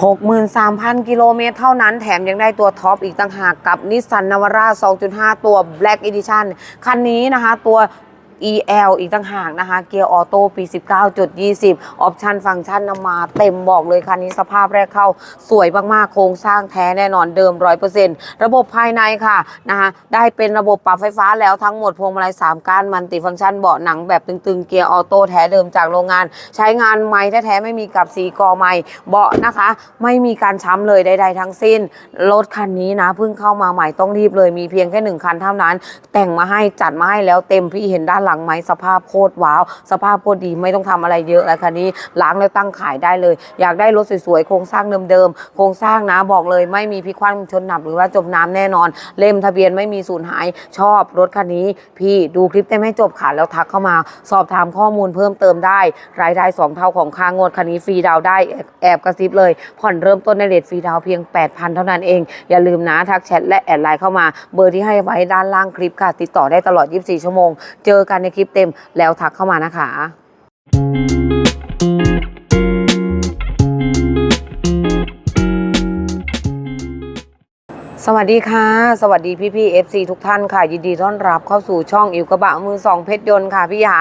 63,000 กิโลเมตรเท่านั้นแถมยังได้ตัวท็อปอีกต่างหากกับนิสสันนาวาร่า2.5 ตัว Black Edition คันนี้นะคะ ตัว EL อีกต่างหากนะคะ เกียร์ออโต้ปี 19.20 ออปชันฟังก์ชันนำมาเต็มบอกเลยคันนี้สภาพแรกเข้าสวยมากๆ โครงสร้างแท้แน่นอนเดิม 100%ระบบภายในค่ะนะคะได้เป็นระบบปรับไฟฟ้าแล้วทั้งหมดพวงมาลัย 3ก้านมันติฟังก์ชันเบาะหนังแบบตึงๆ เกียร์ออโต้แท้เดิมจากโรงงาน ใช้งานไม้แท้ๆไม่มีกับสีกอไม้เบาะนะคะ ไม่มีการช้ำเลยใดๆทั้งสิ้นรถคันนี้นะเพิ่งเข้ามาใหม่ต้องรีบเลยมีเพียงแค่หนึ่งคันเท่านั้น แต่งมาให้จัดมาให้แล้วเต็มพี่เห็นด้านหลังไหมสภาพโคตรว้าว สภาพโคตรดีไม่ต้องทำอะไรเยอะแล้วคันนี้ล้างแล้วตั้งขายได้เลย อยากได้รถสวยๆโครงสร้างเดิมๆโครงสร้างนะบอกเลย ไม่มีพิคว่ำชนหนับหรือว่าจมน้ำแน่นอน เล่มทะเบียนไม่มีสูญหายชอบรถคันนี้ พี่ดูคลิปเต็มให้จบค่ะแล้วทักเข้ามา สอบถามข้อมูลเพิ่มเติมได้ รายได้สองเท่าของค่างวดคันนี้ฟรีดาวได้แอบกระซิบเลย ผ่อนเริ่มต้นในเรทฟรีดาวเพียง 8,000 เท่านั้นเอง อย่าลืมนะทักแชทและแอดไลน์เข้ามา เบอร์ที่ให้ไว้ด้านล่างคลิปค่ะ ติดต่อได้ตลอด 24 ชั่วโมง เจอกันในคลิปเต็มแล้วทักเข้ามานะคะ สวัสดีค่ะ สวัสดีพี่พี่เอฟซีทุกท่านค่ะ ยินดีต้อนรับเข้าสู่ช่องอิวกระบะมือสองเพชรยนต์ค่ะพี่หา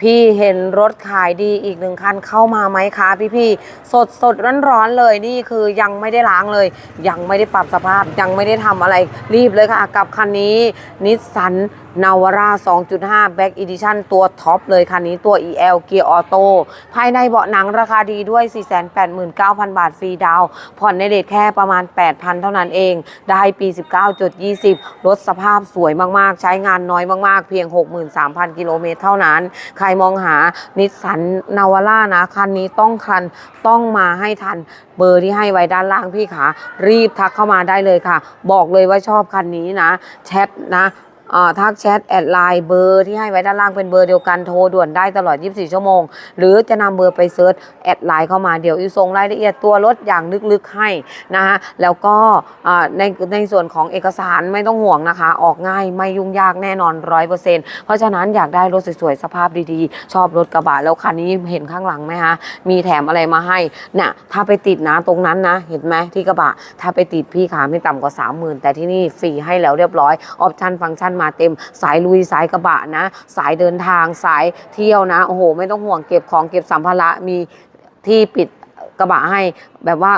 พี่เห็นรถขายดีอีกหนึ่งคันเข้ามาไหมคะพี่พี่สดสดร้อนร้อนๆเลยนี่คือยังไม่ได้ล้างเลย ยังไม่ได้ปรับสภาพยังไม่ได้ทำอะไรรีบเลยค่ะกับคันนี้นิสสัน นาวาร่า 2.5 Back Edition ตัวท็อปเลยคันนี้ตัว EL เกียร์ออโต้ภายในเบาะหนังราคาดีด้วย 489,000 บาทฟรีดาว ผ่อนในเรทแค่ประมาณ 8,000 เท่านั้นเอง ได้ปี 19.20 รถสภาพสวยมาก ๆ ใช้งานน้อยมาก ๆ เพียง 63,000 กิโลเมตรเท่านั้น ใครมองหานิสสันนาวาร่านะ คันนี้ต้องคันต้องมาให้ทันเบอร์ที่ให้ไว้ด้านล่างพี่ขารีบทักเข้ามาได้เลยค่ะ บอกเลยว่าชอบคันนี้นะแชทนะ ทักแชทแอดไลน์เบอร์ที่ให้ไว้ด้านล่างเป็นเบอร์เดียวกันโทรด่วนได้ตลอด 24 ชั่วโมง หรือจะนำเบอร์ไปเซิร์ชแอดไลน์เข้ามาเดี๋ยวอีส่งรายละเอียดตัวรถอย่างลึกๆให้นะคะแล้วก็อ่าในในส่วนของเอกสารไม่ต้องห่วงนะคะ ออกง่ายไม่ยุ่งยากแน่นอน 100%เพราะฉะนั้นอยากได้รถสวยๆ สภาพดีๆ ชอบรถกระบะแล้วคันนี้เห็นข้างหลังไหมคะมีแถมอะไรมาให้เนี่ยถ้าไปติดนะตรงนั้นนะ เห็นไหมที่กระบะ ถ้าไปติดพี่ขาไม่ต่ำกว่า 30,000 แต่ที่นี่ฟรีให้แล้วเรียบร้อยออปชั่นฟังก์ชันมาเต็ม สายลุยสายกระบะนะ สายเดินทางสายเที่ยวนะโอ้โห ไม่ต้องห่วงเก็บของเก็บสัมภาระมีที่ปิดกระบะให้แบบว่า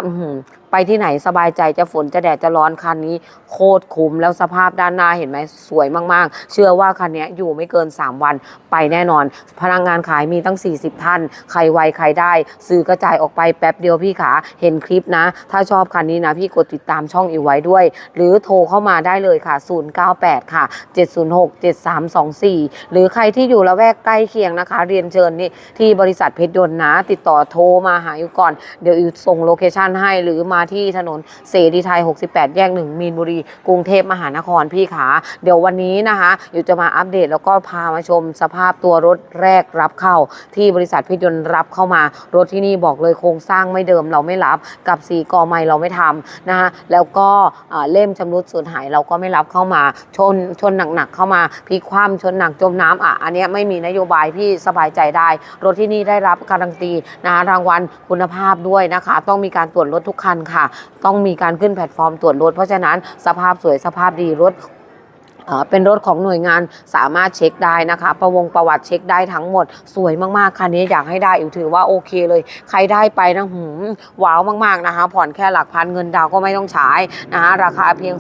ไปที่ไหนสบายใจจะฝนจะแดดจะร้อนคันนี้ โคตรคุ้มแล้วสภาพด้านหน้าเห็นไหมสวยมากๆ เชื่อว่าคันนี้อยู่ไม่เกิน 3 วันไปแน่นอน พนักงงานขายมีตั้ง 40 ท่าน ใครไวใครได้ ซื้อกระจายออกไปแป๊บเดียวพี่ขาเห็นคลิปนะ ถ้าชอบคันนี้นะพี่กดติดตามช่องอีไว้ด้วย หรือโทรเข้ามาได้เลยค่ะ 098 ค่ะ 706 7324 หรือใครที่อยู่ละแวกใกล้เคียงนะคะ เรียนเชิญนี่ที่บริษัทเพชรยนต์นะ ติดต่อโทรมาหาอยู่ก่อน เดี๋ยวอยู่ส่งโลเคชันให้หรือมาที่ถนนเสรีไทย 68 แยกหนึ่งมีนบุรี กรุงเทพมหานครพี่ขา เดี๋ยววันนี้นะคะอยู่จะมาอัปเดตแล้วก็พามาชมสภาพตัวรถแรกรับเข้า ที่บริษัทพชรยนต์รับเข้ามารถที่นี่บอกเลยโครงสร้างไม่เดิมเราไม่รับกับสีกอไม้เราไม่ทำนะคะแล้วก็เล่มชำรุดสูญหายเราก็ไม่รับเข้ามาชนชนหนักๆเข้ามาพลิกคว่ำชนหนักจมน้ำอะอันนี้ไม่มีนโยบายพี่สบายใจได้ รถที่นี่ได้รับการันตีนะรางวัลคุณภาพด้วยนะคะ ต้องมีการตรวจรถทุกคันค่ะ ต้องมีการขึ้นแพลตฟอร์มตรวจรถ เพราะฉะนั้นสภาพสวยสภาพดีรถ เป็นรถของหน่วยงานสามารถเช็คได้นะคะ ประวงประวัติเช็คได้ทั้งหมด สวยมากๆ คันนี้อยากให้ได้อิวถือว่าโอเคเลย ใครได้ไปนะหืมว้าวมากๆนะคะ ผ่อนแค่หลักพันเงินดาวก็ไม่ต้องใช้นะคะราคาเพียง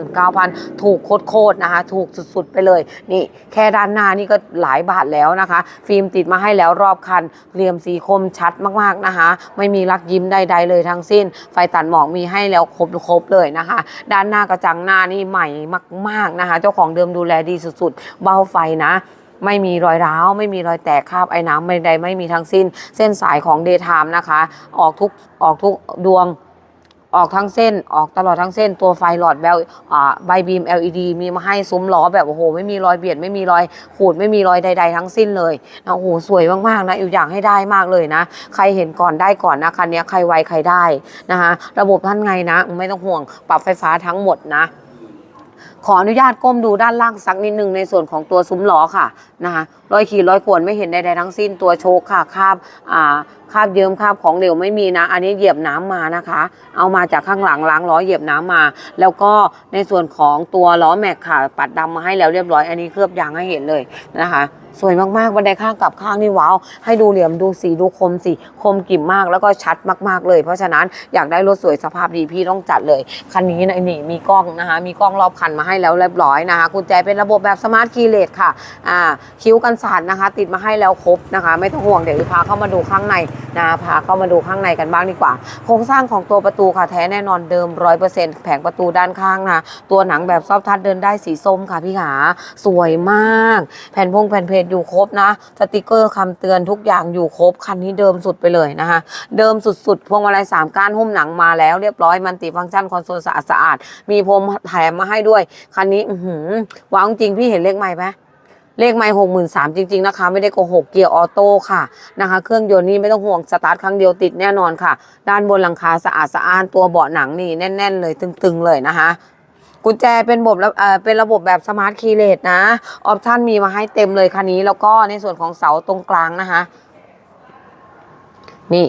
489,000 ถูกโคตรๆนะคะ ถูกสุดๆไปเลย นี่แค่ด้านหน้านี่ก็หลายบาทแล้วนะคะ ฟิล์มติดมาให้แล้วรอบคันเหลี่ยมสีคมชัดมากๆนะคะ ไม่มีลักยิ้มใด ๆ เลยทั้งสิ้น ไฟตัดหมอกมีให้แล้วครบครบเลยนะคะ ด้านหน้ากระจังหน้านี่ใหม่มากๆนะคะ เจ้าของเดิมดูแลดีสุดๆ เบาไฟนะไม่มีรอยร้าว ไม่มีรอยแตกคราบไอ้น้ำไม่ใดไม่มีทั้งสิ้น เส้นสายของเดย์ไทม์นะคะ ออกทุกออกทุกดวงออกทั้งเส้นออกตลอดทั้งเส้น ตัวไฟหลอดแบลอ่าใบบีม LED มีมาให้ซุ้มล้อแบบโอ้โห ไม่มีรอยเบียด ไม่มีรอยขูดไม่มีรอยใด ๆ ทั้งสิ้นเลยนะโอ้โหสวยมากๆนะอิวอยากให้ได้มากเลยนะ ใครเห็นก่อนได้ก่อนนะคันนี้ใครไวใครได้นะคะระบบท่านไงนะ ไม่ต้องห่วงปรับไฟฟ้าทั้งหมดนะ ขออนุญาตก้มดูด้านล่างสักนิดหนึ่งในส่วนของตัวซุ้มล้อค่ะนะคะรอยขีดรอยข่วนไม่เห็นใดๆทั้งสิ้นตัวโชคค่ะคาบอ่าคาบเยิ้มคาบของเหลวไม่มีนะ อันนี้เหยียบน้ำมานะคะ เอามาจากข้างหลังล้างล้อเหยียบน้ำมา แล้วก็ในส่วนของตัวล้อแม็กค่ะ ปัดดำมาให้แล้วเรียบร้อย อันนี้เคลือบยางให้เห็นเลยนะคะ สวยมากๆ บันไดข้างกับข้างนี่ว้าว ให้ดูเหลี่ยมดูสีดูคมสีคมกลิ่มมากแล้วก็ชัดมากๆเลย เพราะฉะนั้นอยากได้รถสวยสภาพดีพี่ต้องจัดเลย คันนี้นะนี่มีกล้องนะคะ มีกล้องรอบคันมาให้แล้วเรียบร้อยนะคะกุญแจเป็นระบบแบบสมาร์ทคีย์เลสค่ะอ่าคิ้วกันสาดนะคะ ติดมาให้แล้วครบนะคะ ไม่ต้องห่วงเดี๋ยวพาเข้ามาดูข้างในนะคะพาเข้ามาดูข้างในกันบ้างดีกว่า โครงสร้างของตัวประตูค่ะแท้แน่นอนเดิมร้อยเปอร์เซ็นต์แผงประตูด้านข้างนะตัวหนังแบบซอฟทัชเดินได้สีส้มค่ะพี่ขาสวยมาก แผ่นพงแผ่นเพจอยู่ครบนะ สติกเกอร์คำเตือนทุกอย่างอยู่ครบ คันนี้เดิมสุดไปเลยนะคะ เดิมสุดๆ พวงมาลัยสามก้านหุ้มหนังมาแล้วเรียบร้อยมันติฟังก์ชันคอนโซลสะอาดสะอาดๆมีพรมแถมมาให้ด้วย คันนี้อืหว้าวจริงพี่เห็นเลขใหม่ไหมเลขไม่หกหมื่นสามจริง ๆ นะคะ ไม่ได้โกหกเกียร์ออโต้ค่ะนะคะ เครื่องยนต์นี่ไม่ต้องห่วงสตาร์ทครั้งเดียวติดแน่นอนค่ะ ด้านบนหลังคาสะอาดสะอ้านตัวเบาะหนังนี่แน่น ๆ เลยตึง ๆ เลยนะคะ กุญแจเป็นระบบแล้วเอ่อเป็นระบบแบบสมาร์ทคีย์เลสนะ ออปชันมีมาให้เต็มเลยคันนี้ แล้วก็ในส่วนของเสาตรงกลางนะคะ นี่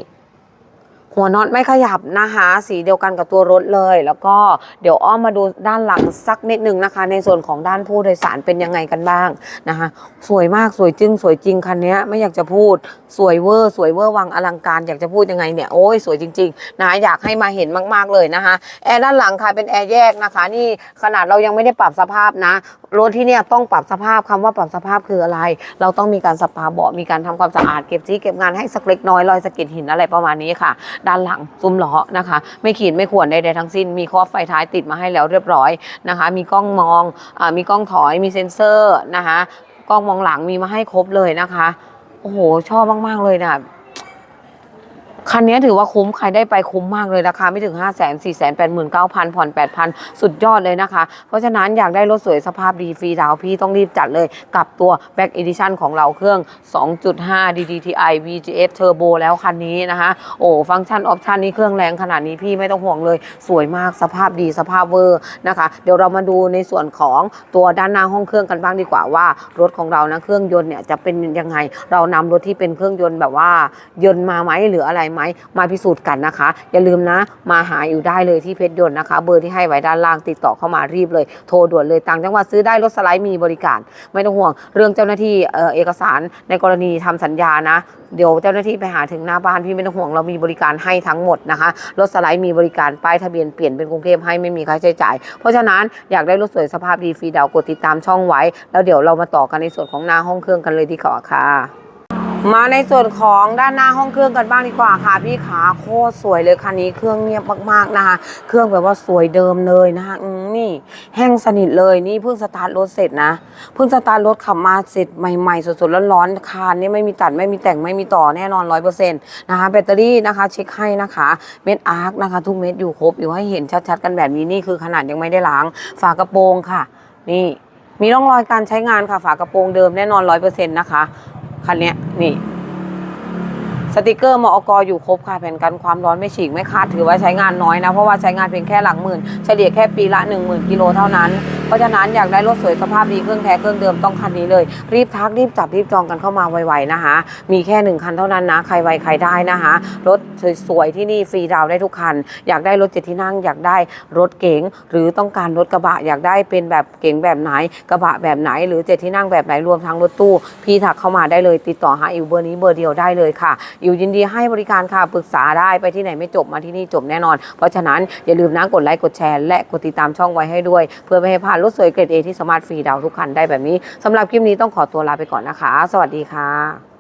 หัวน็อตไม่ขยับนะคะ สีเดียวกันกับตัวรถเลย แล้วก็เดี๋ยวอ้อมมาดูด้านหลังสักนิดหนึ่งนะคะ ในส่วนของด้านผู้โดยสารเป็นยังไงกันบ้างนะคะ สวยมากสวยจึ้งสวยจริงคันนี้ไม่อยากจะพูดสวยเวอร์ สวยเวอร์วังอลังการอยากจะพูดยังไงเนี่ยโอ้ยสวยจริงๆนะอยากให้มาเห็นมากๆเลยนะคะแอร์ด้านหลังค่ะเป็นแอร์แยกนะคะ นี่ขนาดเรายังไม่ได้ปรับสภาพนะ รถที่เนี่ยต้องปรับสภาพคำว่าปรับสภาพคืออะไร เราต้องมีการสปาเบาะมีการทำความสะอาดเก็บจี้เก็บงานให้สักเล็กน้อยรอยสะเก็ดหินอะไรประมาณนี้ค่ะ ด้านหลังซุ้มล้อนะคะ ไม่ขีดไม่ข่วนใดๆทั้งสิ้น มีครอบไฟท้ายติดมาให้แล้วเรียบร้อยนะคะ มีกล้องมองอมีกล้องถอยมีเซ็นเซอร์นะคะกล้องมองหลังมีมาให้ครบเลยนะคะโอ้โหชอบมากๆเลยนะ คันนี้ถือว่าคุ้มใครได้ไปคุ้มมากเลยราคาไม่ถึง 5 4 8 9 0 0 0ผ่อน 8,000 สุดยอดเลยนะคะ เพราะฉะนั้นอยากได้รถสวยสภาพดีฟรีดาวพี่ต้องรีบจัดเลยกับตัว Back Edition ของเราเครื่อง 2.5 DDTI VGS Turbo แล้วคันนี้นะคะ โอ้ฟังก์ชันออปชันนี้เครื่องแรงขนาดนี้พี่ไม่ต้องห่วงเลย สวยมากสภาพดีสภาพเวอร์นะคะ เดี๋ยวเรามาดูในส่วนของตัวด้านหน้าห้องเครื่องกันบ้างดีกว่าว่ารถของเรานะเครื่องยนต์เนี่ยจะเป็นยังไง เรานำรถที่เป็นเครื่องยนต์แบบว่ายนต์มาไหมหรืออะไรไหมมาพิสูจน์กันนะคะ อย่าลืมนะ มาหาอยู่ได้เลยที่เพชรยนต์นะคะ เบอร์ที่ให้ไว้ด้านล่างติดต่อเข้ามารีบเลย โทรด่วนเลยต่างจังหวัดซื้อได้รถสไลด์มีบริการ ไม่ต้องห่วง เรื่องเจ้าหน้าที่เออเอกสารในกรณีทำสัญญานะ เดี๋ยวเจ้าหน้าที่ไปหาถึงหน้าบ้านพี่ไม่ต้องห่วงเรามีบริการให้ทั้งหมดนะคะรถสไลด์มีบริการป้ายทะเบียนเปลี่ยนเป็นกรุงเทพให้ไม่มีค่าใช้จ่าย เพราะฉะนั้นอยากได้รถสวยสภาพดีฟรีดาวกดติดตามช่องไว้ แล้วเดี๋ยวเรามาต่อกันในส่วนของหน้าห้องเครื่องกันเลยดีกว่าค่ะ มาในส่วนของด้านหน้าห้องเครื่องกันบ้างดีกว่าค่ะ พี่ขาโคตรสวยเลยคันนี้เครื่องเงียบมากๆนะคะ เครื่องแบบว่าสวยเดิมเลยนะคะนี่ แห้งสนิทเลยนี่เพิ่งสตาร์ทรถเสร็จนะเพิ่งสตาร์ทรถขับมาเสร็จใหม่ๆสดๆร้อนๆคานนี่ไม่มีตัดไม่มีแต่งไม่มีต่อแน่นอนร้อยเปอร์เซ็นต์นะคะแบตเตอรี่นะคะ เช็คให้นะคะเม็ดอาร์คนะคะ ทุกเม็ดอยู่ครบอยู่ให้เห็นชัดๆกันแบบนี้นี่คือขนาดยังไม่ได้ล้างฝากระโปรงค่ะ นี่มีร่องรอยการใช้งานค่ะฝากระโปรงเดิมแน่นอนร้อยเปอร์เซ็นต์นะคะ คันนี้นี่ สติกเกอร์มอกอยู่ครบค่ะแผ่นกันความร้อนไม่ฉีกไม่ขาดถือว่าใช้งานน้อยนะ เพราะว่าใช้งานเพียงแค่หลักหมื่น เฉลี่ยแค่ปีละ 1 0,000กิโลเท่านั้น เพราะฉะนั้นอยากได้รถสวยสภาพดีเครื่องแท้เครื่องเดิมต้องคันนี้เลย รีบทักรีบจับรีบจองกันเข้ามาไวๆนะคะ มีแค่หนึ่งคันเท่านั้นนะ ใครไวใครได้นะคะ รถสวยๆที่นี่ฟรีดาวได้ทุกคัน อยากได้รถเจ็ดที่นั่ง อยากได้รถเก๋งหรือต้องการรถกระบะอยากได้เป็นแบบเก๋งแบบไหนกระบะแบบไหน หรือเจ็ดที่นั่งแบบไหนรวมทั้งรถตู้ พี่ถักเข้ามาได้เลยติดต่อหาอิวเบอร์นี้เบอร์เดียวได้เลยค่ะอยู่ยินดีให้บริการค่ะปรึกษาได้ไปที่ไหนไม่จบมาที่นี่จบแน่นอน เพราะฉะนั้นอย่าลืมนะกดไลค์กดแชร์และกดติดตามช่องไว้ให้ด้วย เพื่อไม่ให้พลาดรถสวยเกรดเอที่สามารถฟรีดาวทุกคันได้แบบนี้สำหรับคลิปนี้ต้องขอตัวลาไปก่อนนะคะ สวัสดีค่ะ